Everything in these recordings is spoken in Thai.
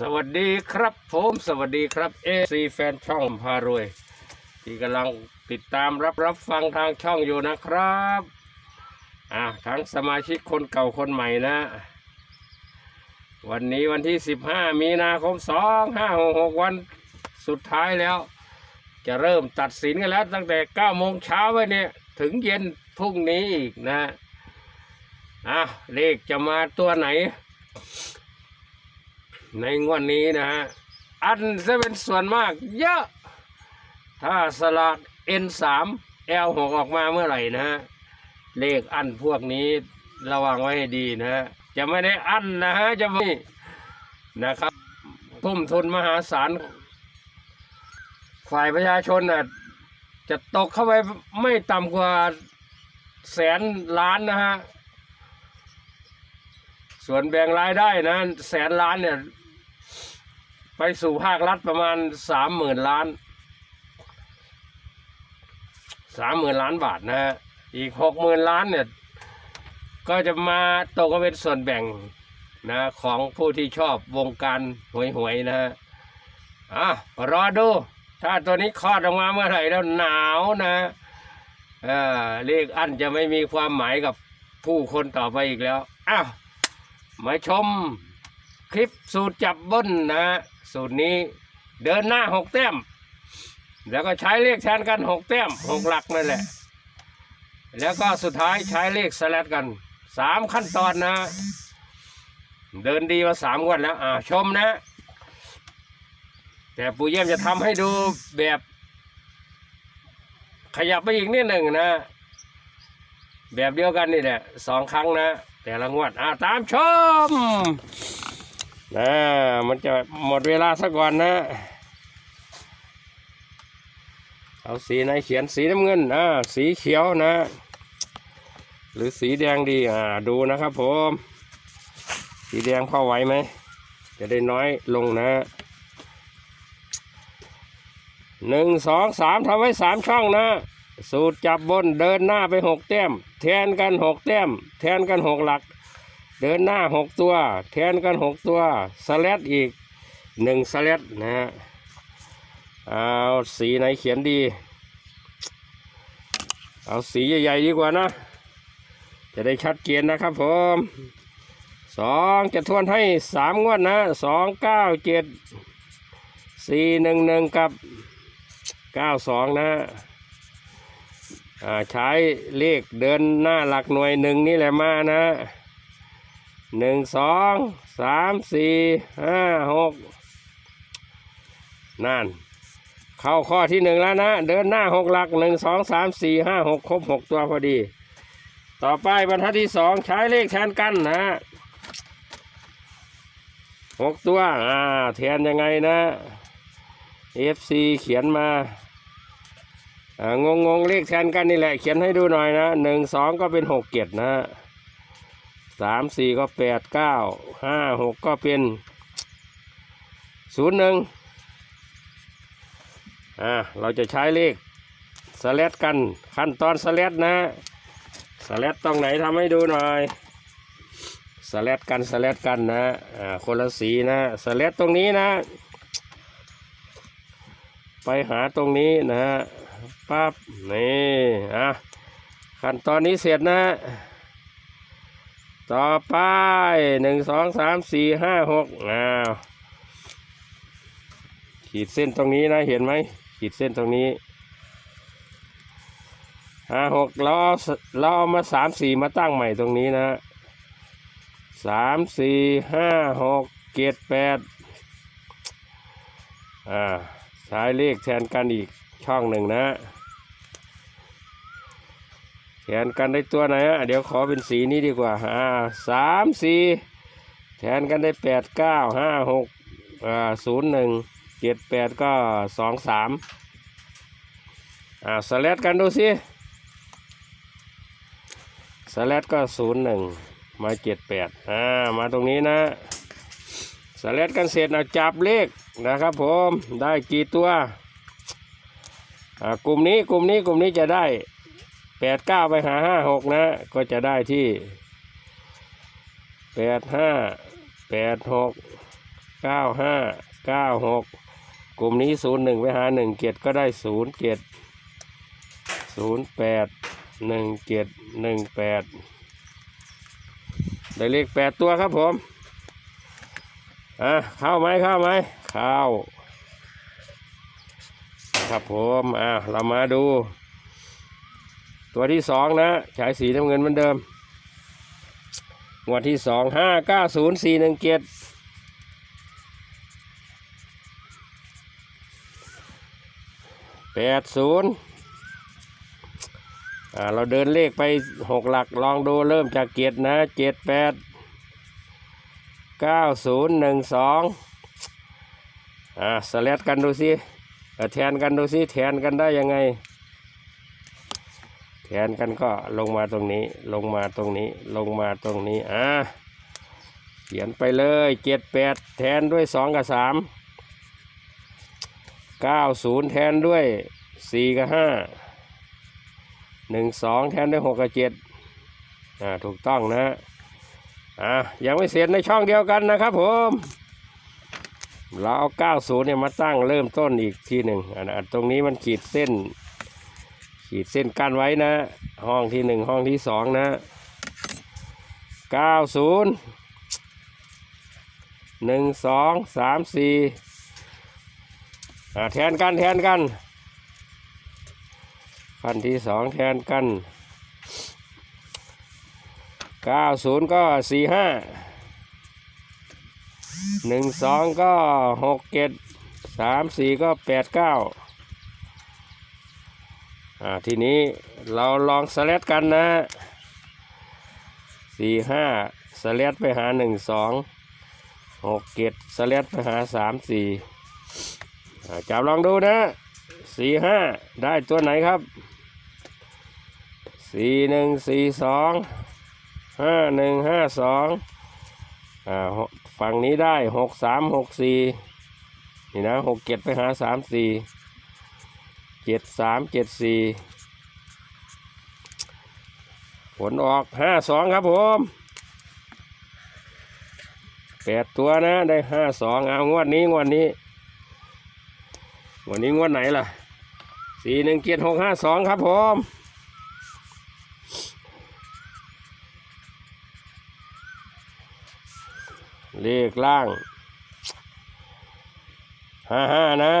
สวัสดีครับผมสวัสดีครับเอซีแฟนช่องพารวย ที่กำลังติดตามรับรับฟังทางช่องอยู่นะครับอ่าทั้งสมาชิกคนเก่าคนใหม่นะ วันนี้วันที่ 15 มีนาคม 2566 วันสุดท้ายแล้ว จะเริ่มตัดสินกันแล้ว ตั้งแต่ 9 โมงเช้าไว้เนี่ยถึงเย็นพรุ่งนี้อีกนะอะเลขจะมาตัวไหน ในงวดนนี้นะฮะ อันจะเป็นส่วนมากเยอะ ถ้าสลาก N3 L6 ออกมาเมื่อไหร่นะฮะ เลขอันพวกนี้ระวังไว้ให้ดีนะฮะ จะไม่ได้อันนะฮะ จะไม่นะครับทุ่มทุนมหาศาลฝ่ายประชาชนน่ะจะตกเข้าไปไม่ต่ำกว่าแสนล้านนะฮะ ส่วนแบ่งรายได้นะ แสนล้านเนี่ย ไปสู่ภาครัฐประมาณสามหมื่นล้านสามหมื่นล้านบาทนะฮะอีกหกหมื่นล้านเนี่ยก็จะมาตกเป็นส่วนแบ่งนะของผู้ที่ชอบวงการหวยหวยนะฮะอะรอดู ถ้าตัวนี้คลอดออกมาเมื่อไหร่แล้วหนาวนะอ่าเลขอันจะไม่มีความหมายกับผู้คนต่อไปอีกแล้วอ้าวมาชมคลิปสูตรจับเบิ้ลนะฮะ สูตรนี้เดินหน้าหกแต้ม แล้วก็ใช้เลขแทนกันหกแต้มหกหลักนั่นแหละ แล้วก็สุดท้ายใช้เลขสลัดกันสามขั้นตอนนะ เดินดีมาสามวันแล้วอ่าชมนะ แต่ปู่เยี่ยมจะทำให้ดูแบบ ขยับไปอีกนิดหนึ่งนะ แบบเดียวกันนี่แหละสองครั้งนะ แต่ละงวดอ่าตามชม นะมันจะหมดเวลาสักก่อนนะ เอาสีไหนเขียนสีน้ำเงินอ่าสีเขียวนะ หรือสีแดงดีอ่าดูนะครับผม สีแดงพอไหวไหม จะได้น้อยลงนะหนึ่งสองสามทำไว้สามช่องนะ สูตรจับบนเดินหน้าไปหกแต้ม แทนกันหกแต้ม แทนกันหกหลัก เดินหน้าหกตัว แทนกันหกตัวสแลดอีกหนึ่งสแลดนะฮะเอาสีไหนเขียนดี เอาสีใหญ่ๆดีกว่านะ จะได้ชัดเจนนะครับผมสองจะทวนให้สามงวดนะสองเก้าเจ็ดสี่หนึ่งหนึ่งกับเก้าสองนะอ่าใช้เลขเดินหน้าหลักหน่วยหนึ่งนี่แหละมานะ หนึ่งสองสามสี่ห้าหกนั่น เข้าข้อที่หนึ่งแล้วนะ เดินหน้าหกหลักหนึ่งสองสามสี่ห้าหกครบหกตัวพอดี ต่อไปบรรทัดที่สองใช้เลขแทนกันนะหกตัว อ่าแทนยังไงนะ FC เขียนมาอ่างงงเลขแทนกันนี่แหละ เขียนให้ดูหน่อยนะหนึ่งสองก็เป็นหกเจ็ดนะ สามสี่ก็แปดเก้าห้าหกก็เป็นศูนย์หนึ่งอ่าเราจะใช้เลขสแลดกันขั้นตอนสแลดนะสแลดตรงไหนทำให้ดูหน่อยสแลดกันสแลดกันนะอ่าคนละสีนะสแลดตรงนี้นะ ไปหาตรงนี้นะฮะปั๊บนี่อะขั้นตอนนี้เสร็จนะ ต่อไปหนึ่งสองสามสี่ห้าหกอ้าวขีดเส้นตรงนี้นะเห็นไหมขีดเส้นตรงนี้ห้าหกเราเอาเราเอามาสามสี่มาตั้งใหม่ตรงนี้นะสามสี่ห้าหกเจ็ดแปดอ่าใช้เลขแทนกันอีกช่องหนึ่งนะ แทนกันได้ตัวไหนอะเดี๋ยวขอเป็นสีนี้ดีกว่าอ่าสามสี่แทนกันได้แปดเก้าห้าหกอ่าศูนย์หนึ่งเจ็ดแปดก็สองสามอ่าสแลดกันดูสิสแลดก็ศูนย์หนึ่งมาเจ็ดแปดอ่ามาตรงนี้นะสแลดกันเสร็จเอาจับเลขนะครับผมได้กี่ตัวอ่ากลุ่มนี้กลุ่มนี้กลุ่มนี้จะได้ แปดเก้าไปหาห้าหกนะ ก็จะได้ที่แปดห้าแปดหกเก้าห้าเก้าหกกลุ่มนี้ศูนย์หนึ่งไปหาหนึ่งเจ็ดก็ได้ศูนย์เจ็ดศูนย์แปดหนึ่งเจ็ดหนึ่งแปดได้เลขแปดตัวครับผม อะเข้าไหมเข้าไหมเข้าครับผม อะเรามาดู ตัวที่สองนะฉายสีน้ำเงินเหมือนเดิมงวดที่สองห้าเก้าศูนย์สี่หนึ่งเจ็ดแปดศูนย์อ่าเราเดินเลขไปหกหลักลองดูเริ่มจากเจ็ดนะเจ็ดแปดเก้าศูนย์หนึ่งสองอ่าสแลดกันดูสิแทนกันดูสิแทนกันได้ยังไง นกันก็ลงมาตรงนี้ ลงมาตรงนี้ ลงมาตรงนี้ อ่าเขียนไปเลยเจ็ดแปดแทนด้วยสองกับสามเก้าศูนย์แทนด้วยสี่กับห้าหนึ่งสองแทนด้วยหกกับเจ็ดอ่าถูกต้องนะอ่ายังไม่เสร็จในช่องเดียวกันนะครับผมเราเอาเก้าศูนย์เนี่ยมาตั้งเริ่มต้นอีกทีหนึ่งอ่าตรงนี้มันขีดเส้น ขีดเส้นกั้นไว้นะ ห้องที่หนึ่งห้องที่สองนะเก้าศูนย์หนึ่งสองสามสี่แทนกันแทนกันขั้นที่สองแทนกันเก้าศูนย์ก็สี่ห้าหนึ่งสองก็หกเจ็ดสามสี่ก็แปดเก้า อ่าทีนี้เราลองสแลดกันนะสี่ห้าสแลดไปหาหนึ่งสองหกเจ็ดสแลดไปหาสามสี่จับลองดูนะสี่ห้าได้ตัวไหนครับสี่หนึ่งสี่สองห้าหนึ่งห้าสองอ่าฝั่งนี้ได้หกสามหกสี่นี่นะหกเจ็ดไปหาสามสี่ เจ็ดสามเจ็ดสี่ผลออกห้าสองครับผมแปดตัวนะได้ห้าสองเอางวดนี้งวดนี้วดนี้งวดไหนล่ะสี่หนึ่งเจ็ดหกห้าสองครับผมเลขล่างห้าห้านะ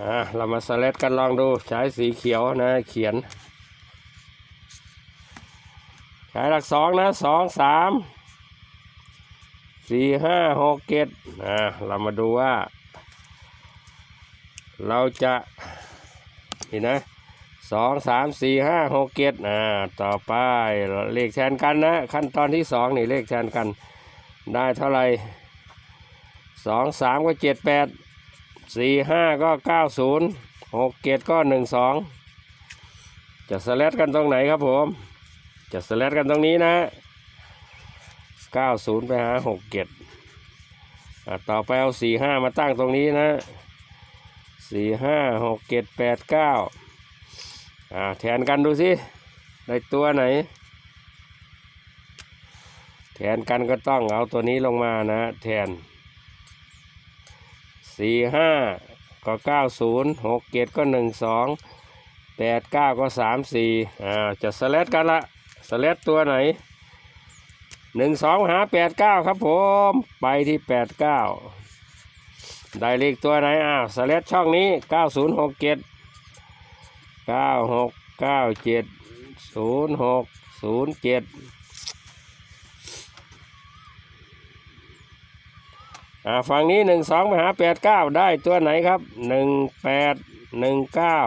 อ่าเรามาสเลดกันลองดูใช้สีเขียวนะเขียน ใช้หลักสองนะสองสามสี่ห้าหกเจ็ดอ่าเรามาดูว่า เราจะนี่นะสองสามสี่ห้าหกเจ็ดอ่าต่อไปเลขแทนกันนะ ขั้นตอนที่สองนี่เลขแทนกันได้เท่าไหร่สองสามก็เจ็ดแปด สี่ห้าก็เก้าศูนย์หกเกตก็หนึ่งสองจะสแลดกันตรงไหนครับผม จะสแลดกันตรงนี้นะเก้าศูนย์ไปหาหกเกตต่อไปเอาสี่ห้ามาตั้งตรงนี้นะสี่ห้าหกเกตแปดเก้าแทนกันดูสิได้ตัวไหน แทนกันก็ต้องเอาตัวนี้ลงมานะ แทน สี่ห้าก็เก้าศูนย์หกเจ็ดก็หนึ่งสองแปดเก้าก็สามสี่อ่าจะสแลดกันละสแลดตัวไหนหนึ่งสองหาแปดเก้าครับผม ไปที่แปดเก้าได้เลขตัวไหนอ้าวสแลดช่องนี้เก้าศูนย์หกเจ็ดเก้าหกเก้าเจ็ดศูนย์หกศูนย์เจ็ด อ่าฝั่งนี้หนึ่งสองไปหาแปดเก้าได้ตัวไหนครับหนึ่งแปดหนึ่งเก้า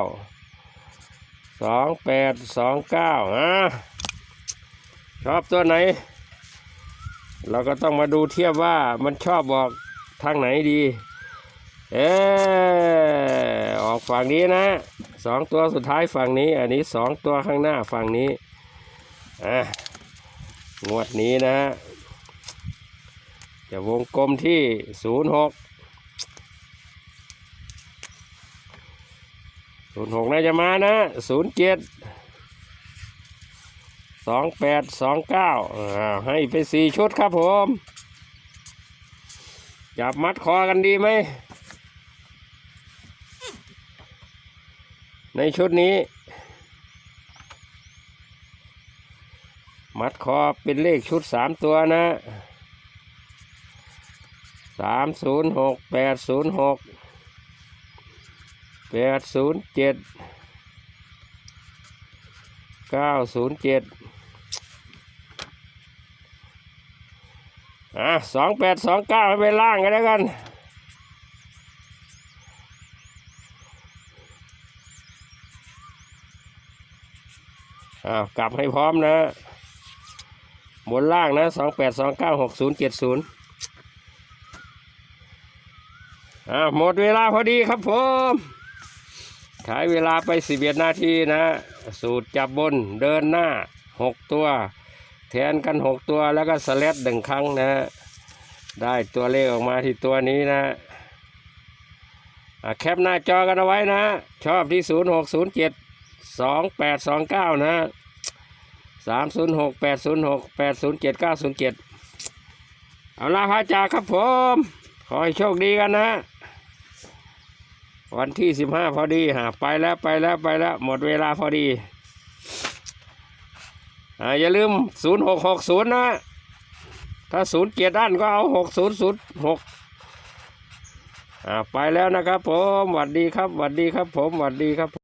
สองแปดสองเก้าอ่าชอบตัวไหน เราก็ต้องมาดูเทียบว่ามันชอบบอกทางไหนดี เออออกฝั่งนี้นะสองตัวสุดท้ายฝั่งนี้ อันนี้สองตัวข้างหน้าฝั่งนี้อะงวดนี้นะ จะวงกลมที่ศูนย์หกศูนย์หกน่าจะมานะศูนย์เจ็ดสองแปดสองเก้าให้ไปสี่ชุดครับผมจับมัดคอกันดีไหม ในชุดนี้ มัดคอเป็นเลขชุดสามตัวนะ สามศูนย์หกแปดศูนย์หกแปดศูนย์เจ็ดเก้าศูนย์เจ็ดอะสองแปดสองเก้าไปล่างกันแล้วกันอ้าวกลับให้พร้อมนะ บนล่างนะสองแปดสองเก้าหกศูนย์เจ็ดศูนย์ อ่าหมดเวลาพอดีครับผมขายเวลาไปสิบเอ็ดนาทีนะ สูตรจับบนเดินหน้าหกตัว แทนกันหกตัวแล้วก็สแลดหนึ่งครั้งนะ ได้ตัวเลขออกมาที่ตัวนี้นะแคปหน้าจอกันเอาไว้นะ ชอบที่ศูนย์หกศูนย์เจ็ดสองแปดสองเก้านะสามศูนย์หกแปดศูนย์หกแปดศูนย์เจ็ดเก้าศูนย์เจ็ดเอาละพระจ่าครับผม ขอให้โชคดีกันนะ วันที่สิบห้าพอดีฮะไปแล้วไปแล้วไปแล้ว หมดเวลาพอดีอ่าอย่าลืมศูนย์หกหกศูนย์นะ ถ้าศูนย์เกียรด้านก็เอาหกศูนย์ศูนย์หกอ่าไปแล้วนะครับผมหวัดดีครับหวัดดีครับผมหวัดดีครับ